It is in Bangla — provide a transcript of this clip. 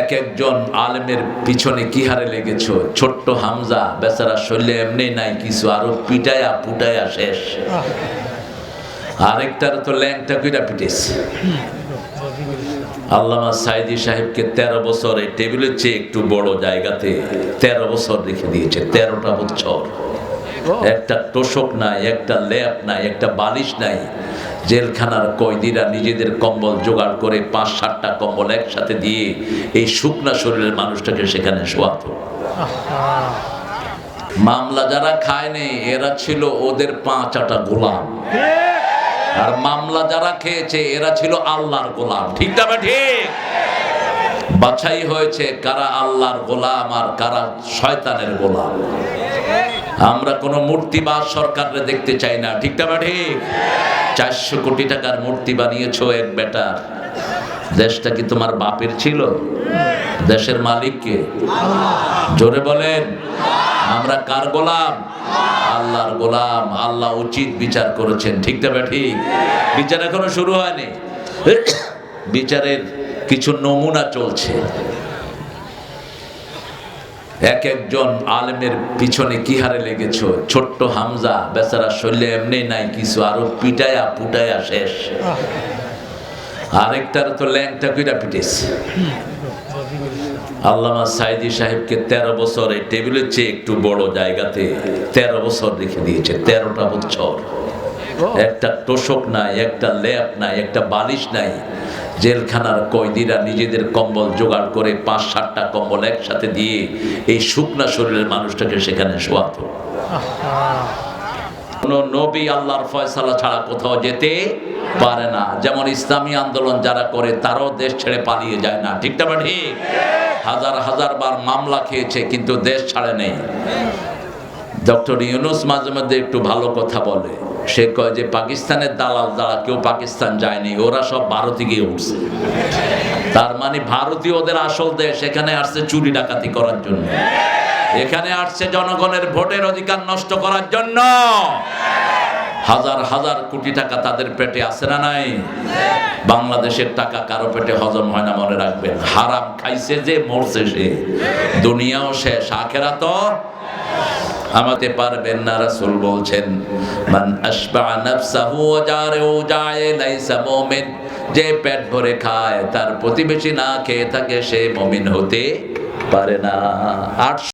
এক একজন আলেমের পিছনে কি হারে লেগেছ? ছোট্ট হামজা, বেচারা শরীরে এমনি নাই, কিছু আরও পিটায়া পুটায়া শেষ। আরেকটার তো ল্যাংটা কইরা পিটেছে আল্লামা সাইদি সাহেবকে তেরো বছর এই টেবিলের চেয়ে একটু বড় জায়গাতে তেরো বছর রেখে দিয়েছে, তেরোটা বছর। একটা তোষক নাই একটা ল্যাপ নাই একটা বালিশ নাই। জেলখানার কয়েদিরা নিজেদের কম্বল জোগাড় করে পাঁচ সাতটা কম্বল একসাথে দিয়ে এই শুকনা শরীরের মানুষটাকে সেখানে শোয়াতো। মামলা যারা খায়নি এরা ছিল ওদের পাঁচাটা গোলাম। আর মামলা যারা খেয়েছে এরা ছিল আল্লাহর গোলাম। ঠিক না ঠিক? বাছাই হয়েছে কারা আল্লাহর গোলাম আর কারা শয়তানের গোলাম। আমরা কোনো মূর্তিবাদ সরকারে দেখতে চাই না। ঠিক না বা ঠিক চারশো কোটি টাকার মূর্তি বানিয়েছো এক বেটার। দেশটা কি তোমার বাপের ছিল? দেশের মালিককে জোরে বলেন। আমরা কার গোলাম? আল্লাহর গোলাম। আল্লাহ উচিত বিচার করেছেন। ঠিক না ঠিক বিচার এখনও শুরু হয়নি। বিচারের কিছু নমুনা চলছে। এক একজন আলেমের পিছনে কি হারে লেগেছ? ছোট্ট হামজা, বেচারা শরীরে এমনি নাই, কিছু আরও পিটায়া পুটায়া শেষ। আরেকটার তো ল্যাংটা কইরা পিটেছে। আল্লামা সাইদি সাহেবকে তেরো বছর, এই টেবিলের চেয়ে একটু বড় জায়গাতে তেরো বছর রেখে দিয়েছে, তেরোটা বছর। একটা তোষক নাই একটা ল্যাপ নাই একটা বালিশ নাই। জেলখানার কয়েদিরা নিজেদের কম্বল জোগাড় করে পাঁচ সাতটা কম্বল একসাথে দিয়ে এই শুকনা শরীরের মানুষটাকে সেখানে শোয়াতো। কোন নবী আল্লাহর ফয়সালা ছাড়া কোথাও যেতে পারে না। যেমন ইসলামী আন্দোলন যারা করে তারাও দেশ ছেড়ে পালিয়ে যায় না। ঠিক না ঠিক? হাজার হাজার বার মামলা খেয়েছে কিন্তু দেশ ছাড়ে নেই। ডক্টর ইউনুস মাঝে মধ্যে একটু ভালো কথা বলে। সে কয় যে পাকিস্তানের দালাল দ্বারা কেউ পাকিস্তান যায়নি, ওরা সব ভারতে গিয়ে উঠছে। তার মানে ভারতীয় ওদের আসল দেশ এখানে আসছে চুরি ডাকাতি করার জন্য। এখানে আসছে জনগণের ভোটের অধিকার নষ্ট করার জন্য। হাজার হাজার কোটি টাকা তাদের পেটে আছে না নাই? বাংলাদেশের টাকা কারও পেটে হজম হয় না, মনে রাখবেন। হারাম খাইছে যে, মরছে সে। দুনিয়াও শেষ আখেরা তো আমাতে পারবেন না, রাসূল বলছেন, মান আশবা নাফসাহু ওয়া জারেহু জায়ে লাইসা মুমিন যে পেট ভরে খায়, তার প্রতিবেশী না খেয়ে থাকে, সে মুমিন হতে পারে না। আট